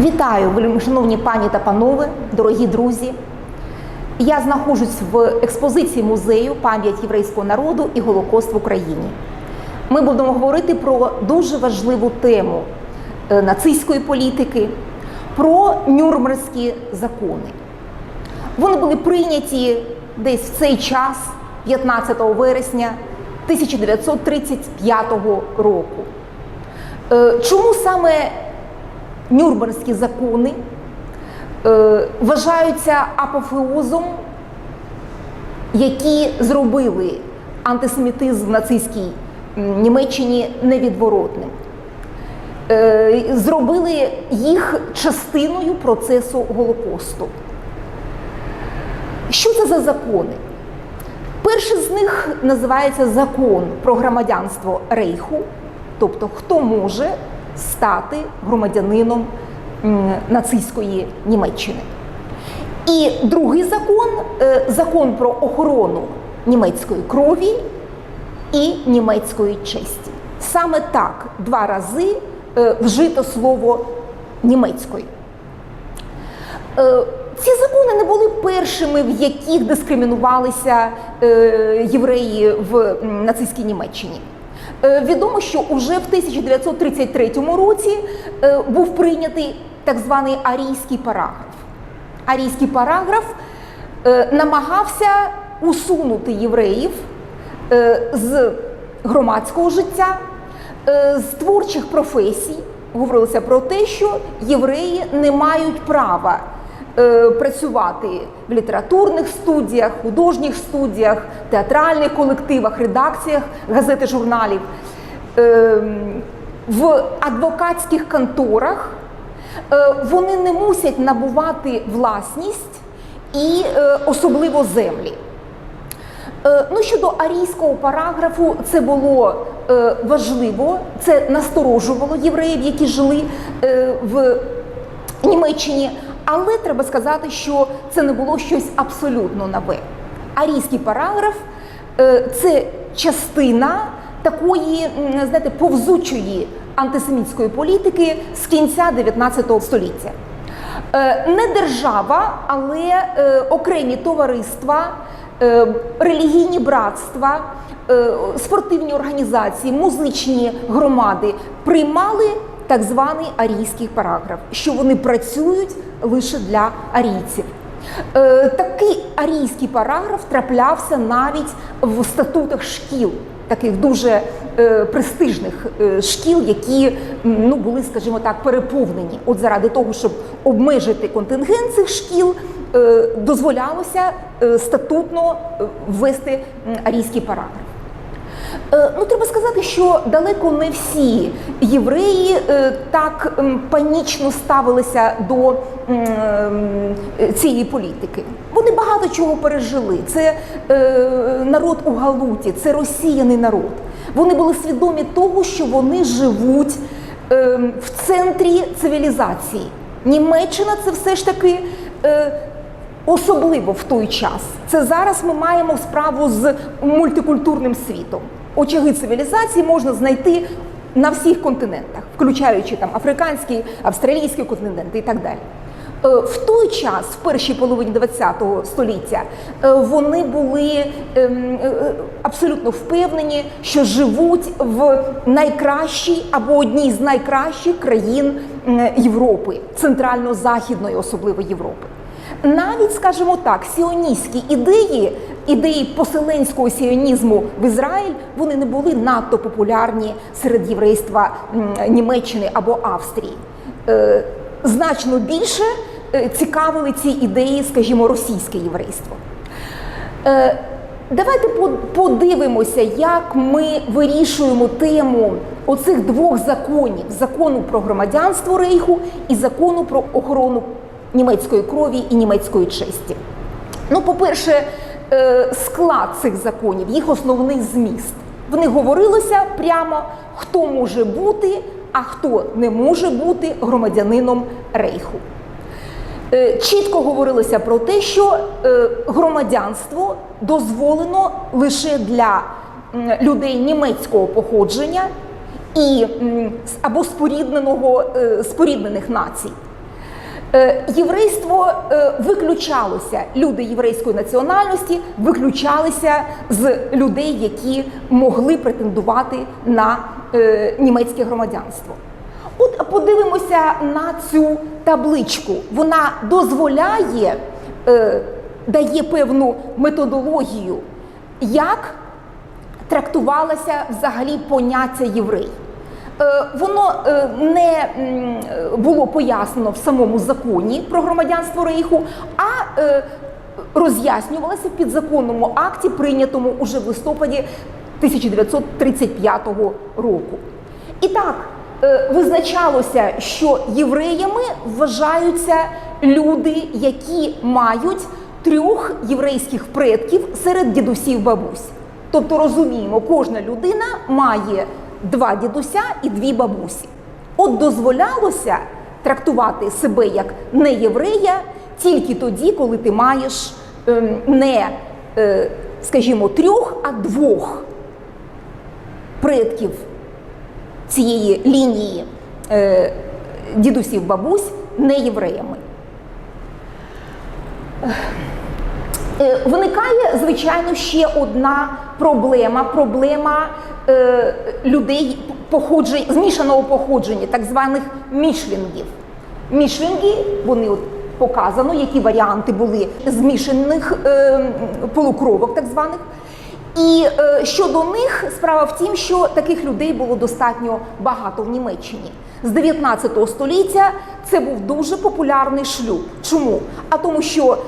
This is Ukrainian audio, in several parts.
Вітаю, шановні пані та панове, дорогі друзі. Я знаходжусь в експозиції музею пам'ять єврейського народу і Голокост в Україні. Ми будемо говорити про дуже важливу тему е, нацистської політики, про нюрнберзькі закони. Вони були прийняті десь в цей час, 15 вересня 1935 року. Е, Чому саме Нюрнберзькі закони е, вважаються апофеозом, які зробили антисемітизм в нацистській Німеччині невідворотним? Е, Зробили їх частиною процесу Голокосту. Що це за закони? Перший з них називається закон про громадянство Рейху, тобто хто може стати громадянином нацистської Німеччини. І другий закон е, закон про охорону німецької крові і німецької честі. Саме так два рази е, вжито слово німецької. Е, Ці закони не були першими, в яких дискримінувалися євреї в нацистській Німеччині. Е, Відомо, що уже в 1933 році е, був прийнятий так званий арійський параграф. Арійський параграф е, намагався усунути євреїв з громадського життя, з творчих професій. Говорилося про те, що євреї не мають права працювати в літературних студіях, художніх студіях, театральних колективах, редакціях газети журналів, е, в адвокатських конторах. Е, Вони не мусять набувати власність і е, особливо землі. Е, Ну, щодо арійського параграфу, це було е, важливо, це насторожувало євреїв, які жили е, в Німеччині, але треба сказати, що це не було щось абсолютно нове. Арійський параграф е, це частина такої, знаєте, повзучої антисемітської політики з кінця 19 століття. Е, Не держава, але е, окремі товариства, релігійні братства, спортивні організації, музичні громади приймали так званий арійський параграф, що вони працюють лише для арійців. Е, Такий арійський параграф траплявся навіть в статутах шкіл, таких дуже е, престижних е, шкіл, які ну, були, скажімо так, переповнені. От заради того, щоб обмежити контингент цих шкіл, дозволялося статутно ввести арійський параграф. Е, Ну, треба сказати, що далеко не всі євреї е, так панічно ставилися до е, цієї політики. Вони багато чого пережили. Це народ у Галуті, це розсіяний народ. Вони були свідомі того, що вони живуть в центрі цивілізації. Німеччина це все ж таки. Особливо в той час. Це зараз ми маємо справу з мультикультурним світом. Очаги цивілізації можна знайти на всіх континентах, включаючи там африканський, австралійський континент і так далі. Е, В той час, в першій половині ХХ століття, е, вони були ем, е, абсолютно впевнені, що живуть в найкращій або одній з найкращих країн Європи, центрально-західної, особливо Європи. Навіть, скажімо так, сіоністські ідеї, ідеї поселенського сіонізму в Ізраїль, вони не були надто популярні серед єврейства Німеччини або Австрії. Е, Значно більше е, цікавили ці ідеї, скажімо, російське єврейство. Е, Давайте подивимося, як ми вирішуємо тему оцих двох законів: закону про громадянство Рейху і закону про охорону німецької крові і німецької честі. Ну, по-перше, е, склад цих законів, їх основний зміст. В них говорилося прямо, хто може бути, а хто не може бути громадянином Рейху. Е, Чітко говорилося про те, що е, громадянство дозволено лише для людей німецького походження і або споріднених націй. Е, Єврейство е, виключалося, люди єврейської національності виключалися з людей, які могли претендувати на е, німецьке громадянство. От подивимося на цю табличку. Вона дозволяє, дає певну методологію, як трактувалося взагалі поняття єврей. Е, Воно е, не було пояснено в самому законі про громадянство Рейху, а е, роз'яснювалося в підзаконному акті, прийнятому уже в листопаді 1935 року. І так, визначалося, що євреями вважаються люди, які мають трьох єврейських предків серед дідусів бабусь. Тобто розуміємо, кожна людина має два дідуся і дві бабусі. От дозволялося трактувати себе як не єврея тільки тоді, коли ти маєш ем, не, е, скажімо, трьох, а двох предків цієї лінії е, дідусів бабусь не євреями. Е, Виникає, звичайно, ще одна проблема проблема е, людей походжень, змішаного походження, так званих мішлінгів. Мішлінги, вони от показано, які варіанти були змішаних е, полукровок, так званих. І е, щодо них справа в тім, що таких людей було достатньо багато в Німеччині. З 19 століття це був дуже популярний шлюб. Чому? А тому, що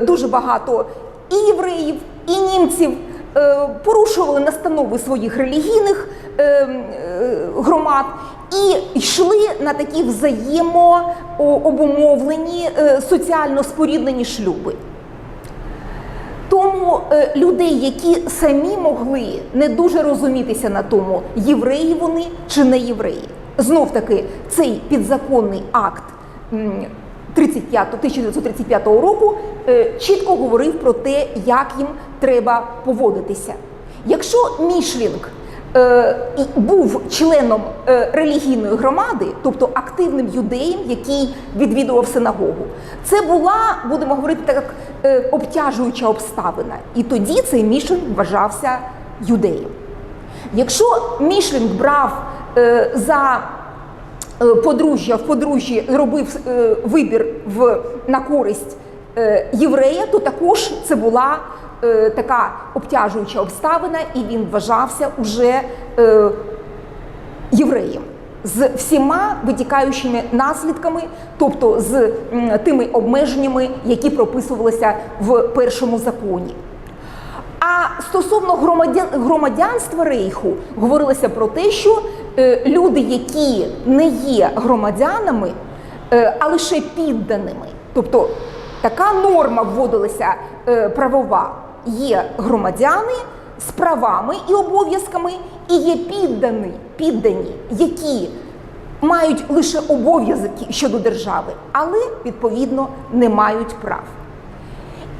дуже багато і євреїв, і німців е, порушували настанови своїх релігійних е, е, громад і йшли на такі взаємообумовлені е, соціально споріднені шлюби. Тому е, людей, які самі могли не дуже розумітися на тому, євреї вони чи не євреї. Знов таки, цей підзаконний акт м, 35, 1935 року е, чітко говорив про те, як їм треба поводитися. Якщо Мішлінг е, був членом е, релігійної громади, тобто активним юдеєм, який відвідував синагогу, це була, будемо говорити так, обтяжуюча обставина. І тоді цей Мішлінг вважався юдеєм. Якщо Мішлінг брав за подружжя в подружжі, робив е, вибір в, на користь е, єврея, то також це була е, така обтяжуюча обставина, і він вважався уже е, євреєм з всіма витікаючими наслідками, тобто з тими обмеженнями, які прописувалися в першому законі. А стосовно громадян, громадянства Рейху говорилося про те, що е, люди, які не є громадянами, е, а лише підданими, тобто така норма вводилася е, правова, є громадяни з правами і обов'язками, і є піддані, піддані, які мають лише обов'язки щодо держави, але відповідно не мають прав.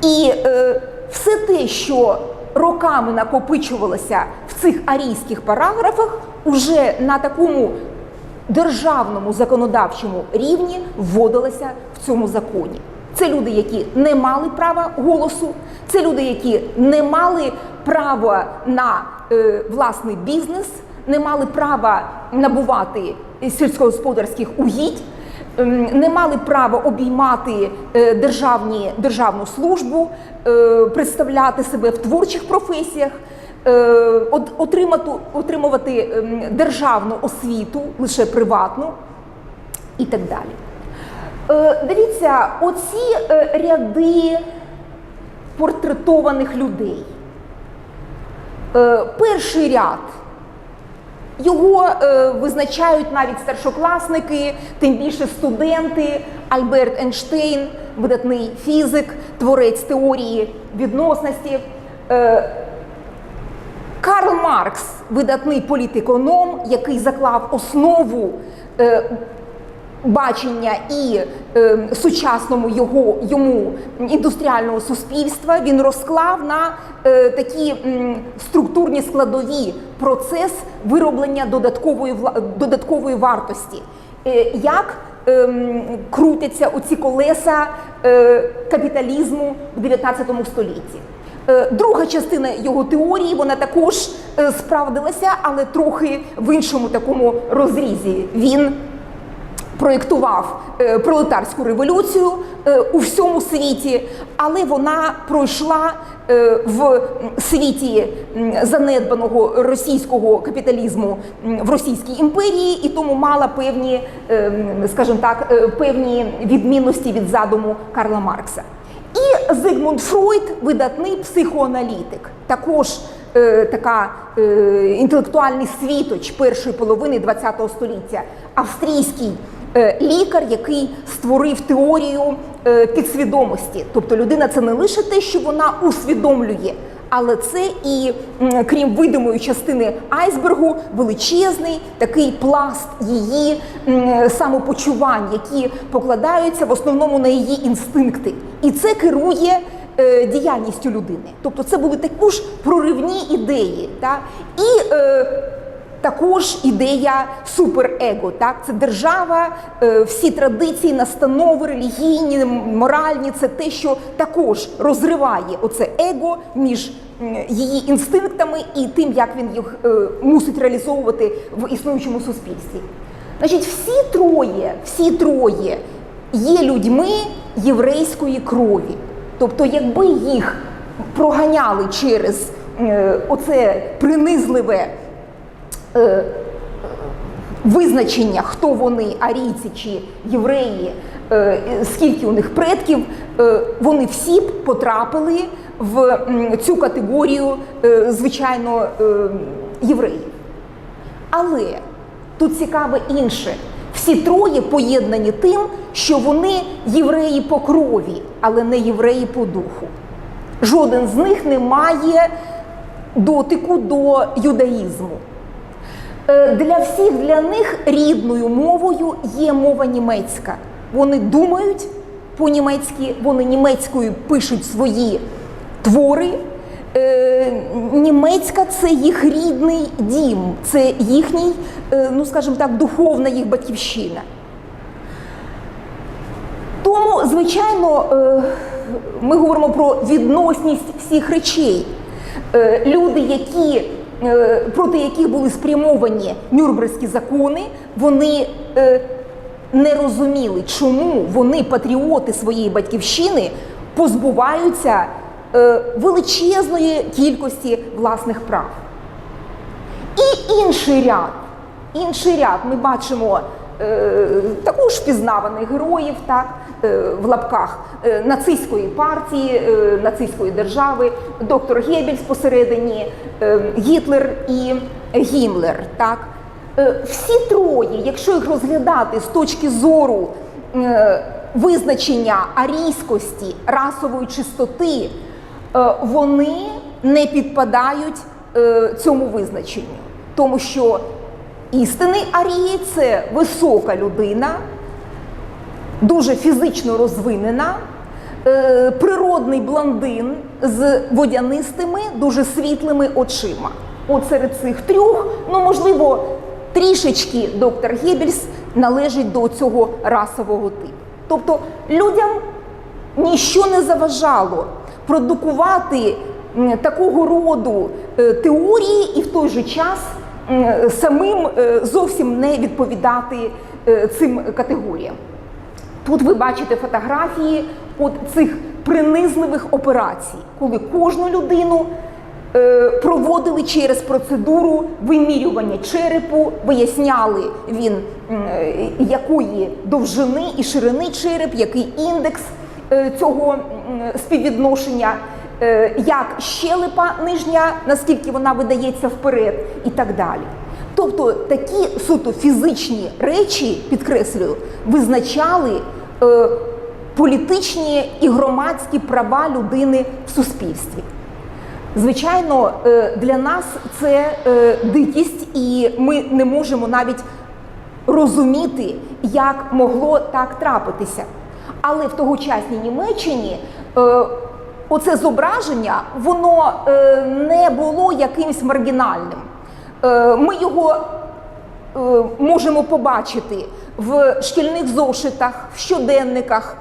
І е, все те, що роками накопичувалося в цих арійських параграфах, уже на такому державному законодавчому рівні вводилося в цьому законі. Це люди, які не мали права голосу, це люди, які не мали права на е, власний бізнес, не мали права набувати сільськогосподарських угідь, не мали права обіймати е, державні, державну службу, е, представляти себе в творчих професіях, е, отримати, отримувати ем, державну освіту, лише приватну і так далі. Дивіться, оці ряди портретованих людей. Перший ряд його е, визначають навіть старшокласники, тим більше студенти. Альберт Ейнштейн, видатний фізик, творець теорії відносності. Е, Карл Маркс, видатний політеконом, який заклав основу е, бачення і е, сучасному його йому індустріального суспільства. Він розклав на е, такі м, структурні складові процес вироблення додаткової додаткової вартості. Е, як ем, крутяться оці колеса е, капіталізму в 19 столітті. Е, Друга частина його теорії вона також е, справдилася, але трохи в іншому такому розрізі. Він проєктував е, пролетарську революцію е, у всьому світі, але вона пройшла е, в світі занедбаного російського капіталізму в Російській імперії, і тому мала певні, скажімо так, певні відмінності від задуму Карла Маркса. І Зигмунд Фройд, видатний психоаналітик, також е, така е, інтелектуальний світоч першої половини ХХ століття, австрійський лікар, який створив теорію е, підсвідомості. Тобто людина це не лише те, що вона усвідомлює. Але це і крім видимої частини айсбергу, величезний такий пласт її самопочувань, які покладаються в основному на її інстинкти, і це керує е, діяльністю людини. Тобто, це були також проривні ідеї, та і е, також ідея суперего. Так, це держава, е, всі традиції, настанови, релігійні, моральні це те, що також розриває оце его між її інстинктами і тим, як він їх е, мусить реалізовувати в існуючому суспільстві. Значить, всі троє, всі троє є людьми єврейської крові. Тобто, якби їх проганяли через е, оце принизливе визначення, хто вони, арійці чи євреї, е, скільки у них предків, е, вони всі потрапили в цю категорію, е, звичайно, е, євреїв. Але тут цікаве інше. Всі троє поєднані тим, що вони євреї по крові, але не євреї по духу. Жоден з них не має дотику до юдаїзму. Е, Для всіх для них рідною мовою є мова німецька. Вони думають по-німецьки, вони німецькою пишуть свої твори. Е, Німецька це їх рідний дім, це їхній, е, ну скажімо так, духовна їх батьківщина. Тому, звичайно, ми говоримо про відносність всіх речей. Люди, які, проти яких були спрямовані Нюрнберзькі закони, вони е, не розуміли, чому вони, патріоти своєї батьківщини, позбуваються е, величезної кількості власних прав. І інший ряд, інший ряд ми бачимо е, також впізнаваних героїв, так, е, в лапках е, нацистської партії, е, нацистської держави, доктор Геббельс посередині, е, Гітлер і Гімлер. Так. Е, всі троє, якщо їх розглядати з точки зору е, визначення арійськості, расової чистоти, е, вони не підпадають е, цьому визначенню. Тому що істинний арієць – це висока людина, дуже фізично розвинена, е, природний блондин з водянистими, дуже світлими очима. От серед цих трьох, ну можливо, трішечки доктор Геббельс належить до цього расового типу. Тобто людям ніщо не заважало продукувати такого роду е, теорії і в той же час самим е, зовсім не відповідати е, цим категоріям. Тут ви бачите фотографії от цих принизливих операцій, коли кожну людину е, проводили через процедуру вимірювання черепу, виясняли він якої довжини і ширини череп, який індекс цього співвідношення, як щелепа нижня, наскільки вона видається вперед, і так далі. Тобто такі суто фізичні речі, підкреслюю, визначали е, політичні і громадські права людини в суспільстві. Звичайно, е, для нас це е, дикість, і ми не можемо навіть розуміти, як могло так трапитися. Але в тогочасній Німеччині е, оце зображення воно е, не було якимось маргінальним. Е, Ми його е, можемо побачити в шкільних зошитах, в щоденниках,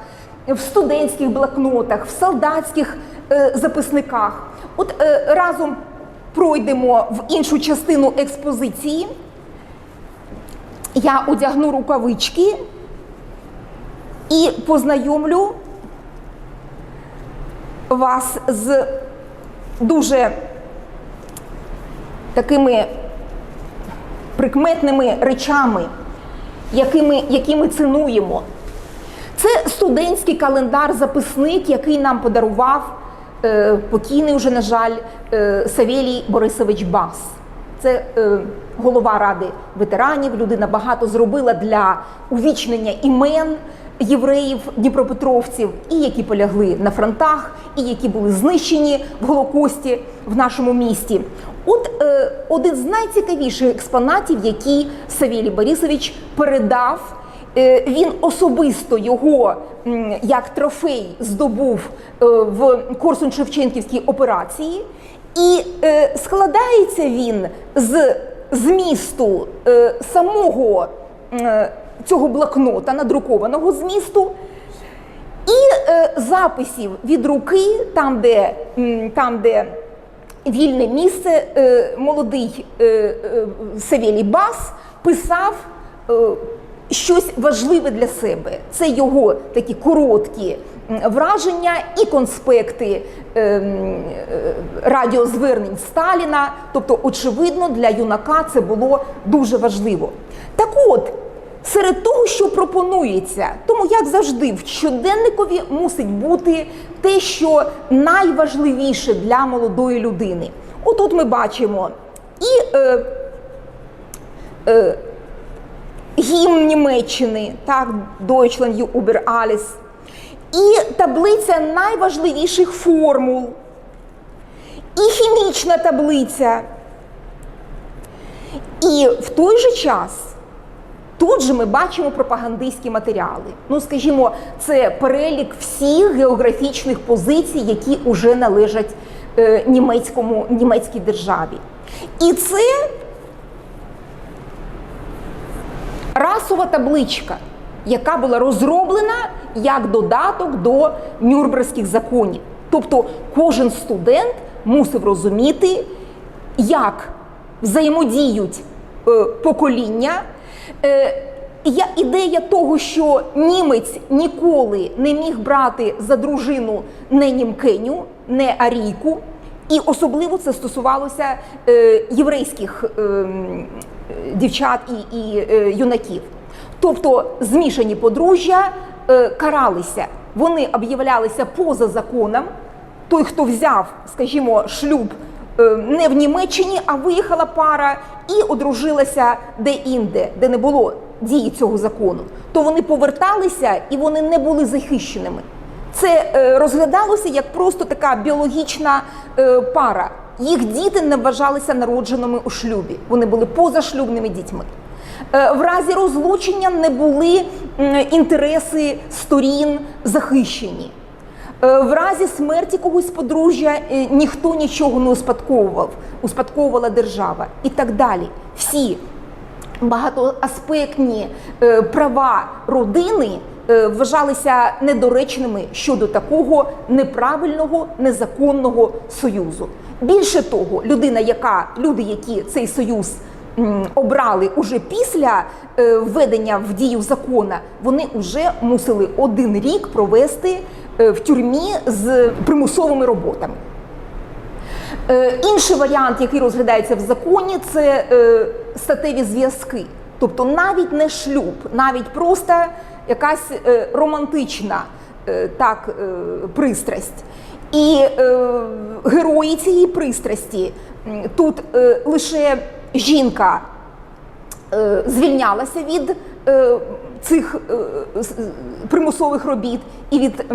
в студентських блокнотах, в солдатських записниках. От разом пройдемо в іншу частину експозиції. Я одягну рукавички і познайомлю вас з дуже такими прикметними речами, якими, які ми цінуємо. Це студентський календар-записник, який нам подарував е, покійний уже, на жаль, е, Савєлій Борисович Бас. Це е, голова ради ветеранів. Людина багато зробила для увічнення імен євреїв, дніпропетровців, і які полягли на фронтах, і які були знищені в Голокості в нашому місті. От е, один з найцікавіших експонатів, які Савєлій Борисович передав. Е, Він особисто його як трофей здобув е, в Корсунь-Шевченківській операції, і е, складається він з змісту самого цього блокнота, надрукованого змісту, і е, записів від руки, там, де, там, де вільне місце, е, молодий е, е, Савєлій Бас писав е, щось важливе для себе. Це його такі короткі враження і конспекти е, е, радіозвернень Сталіна. Тобто, очевидно, для юнака це було дуже важливо. Так от. Серед того, що пропонується, тому як завжди, в щоденникові мусить бути те, що найважливіше для молодої людини. Отут ми бачимо і е, е, гімн Німеччини, так, Deutschland über alles, і таблиця найважливіших формул, і хімічна таблиця. І в той же час. Тут же ми бачимо пропагандистські матеріали. Ну, скажімо, це перелік всіх географічних позицій, які вже належать е, німецькому, німецькій державі. І це расова табличка, яка була розроблена як додаток до Нюрнберзьких законів. Тобто кожен студент мусив розуміти, як взаємодіють е, покоління. Е, я, ідея того, що німець ніколи не міг брати за дружину не німкеню, не арійку, і особливо це стосувалося е, єврейських е, дівчат і, і е, юнаків. Тобто змішані подружжя е, каралися, вони об'являлися поза законом. Той, хто взяв, скажімо, шлюб не в Німеччині, а виїхала пара і одружилася де-інде, де не було дії цього закону, то вони поверталися і вони не були захищеними. Це е, розглядалося як просто така біологічна е, пара. Їх діти не вважалися народженими у шлюбі, вони були позашлюбними дітьми. Е, В разі розлучення не були інтереси сторін захищені. Е, В разі смерті когось подружжя е, ніхто нічого не успадковував, успадковувала держава і так далі. Всі багатоаспектні е, права родини вважалися недоречними щодо такого неправильного незаконного союзу. Більше того, людина, яка люди, які цей союз обрали уже після е, введення в дію закона, вони вже мусили один рік провести е, в тюрмі з примусовими роботами. Е, Інший варіант, який розглядається в законі, це статеві зв'язки. Тобто навіть не шлюб, навіть просто якась романтична так, пристрасть. І герої цієї пристрасті тут лише жінка е, звільнялася від е, цих е, примусових робіт і від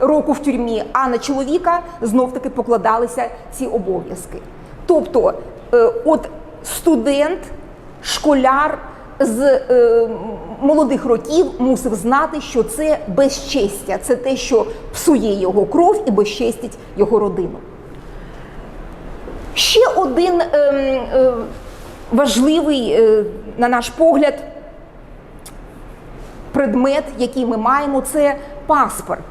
року в тюрмі, а на чоловіка знов таки покладалися ці обов'язки. Тобто, от студент, школяр з молодих років мусив знати, що це безчестя, це те, що псує його кров і безчестить його родину. Ще один ем, е, важливий, е, на наш погляд, предмет, який ми маємо, це паспорт.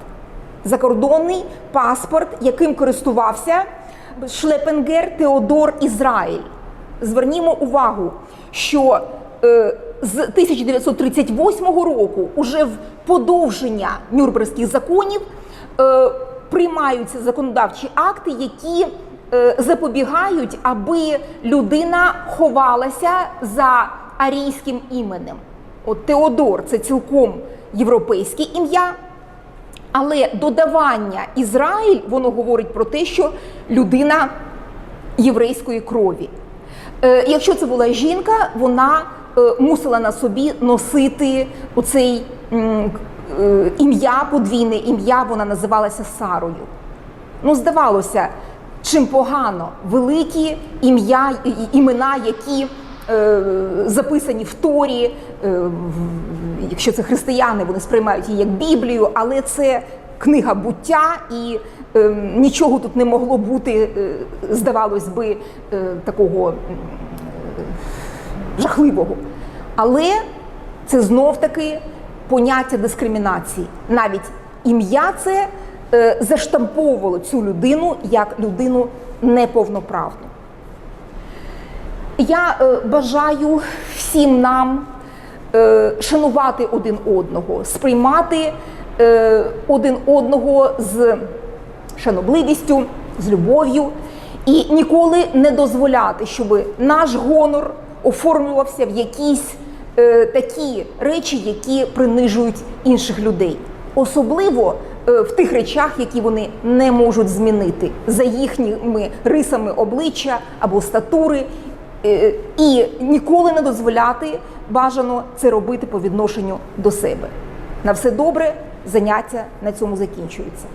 Закордонний паспорт, яким користувався Шлепенгер Теодор Ізраїль. Звернімо увагу, що е, з 1938 року, уже в подовження Нюрнберзьких законів, приймаються законодавчі акти, які запобігають, аби людина ховалася за арійським іменем. От Теодор це цілком європейське ім'я. Але додавання Ізраїль, воно говорить про те, що людина єврейської крові. Е, якщо це була жінка, вона е, мусила на собі носити оцей е, ім'я, подвійне ім'я, вона називалася Сарою. Ну, здавалося, чим погано великі ім'я, імена, які е, записані в Торі, е, якщо це християни, вони сприймають її як Біблію, але це книга буття, і е, нічого тут не могло бути, е, здавалось би, е, такого жахливого. Але це знов таки поняття дискримінації. Навіть ім'я це е, заштамповувало цю людину як людину неповноправну. Я е, бажаю всім нам е, шанувати один одного, сприймати один одного з шанобливістю, з любов'ю і ніколи не дозволяти, щоб наш гонор оформлювався в якісь такі речі, які принижують інших людей. Особливо в тих речах, які вони не можуть змінити за їхніми рисами обличчя або статури, Е, і ніколи не дозволяти бажано це робити по відношенню до себе. На все добре, заняття на цьому закінчується.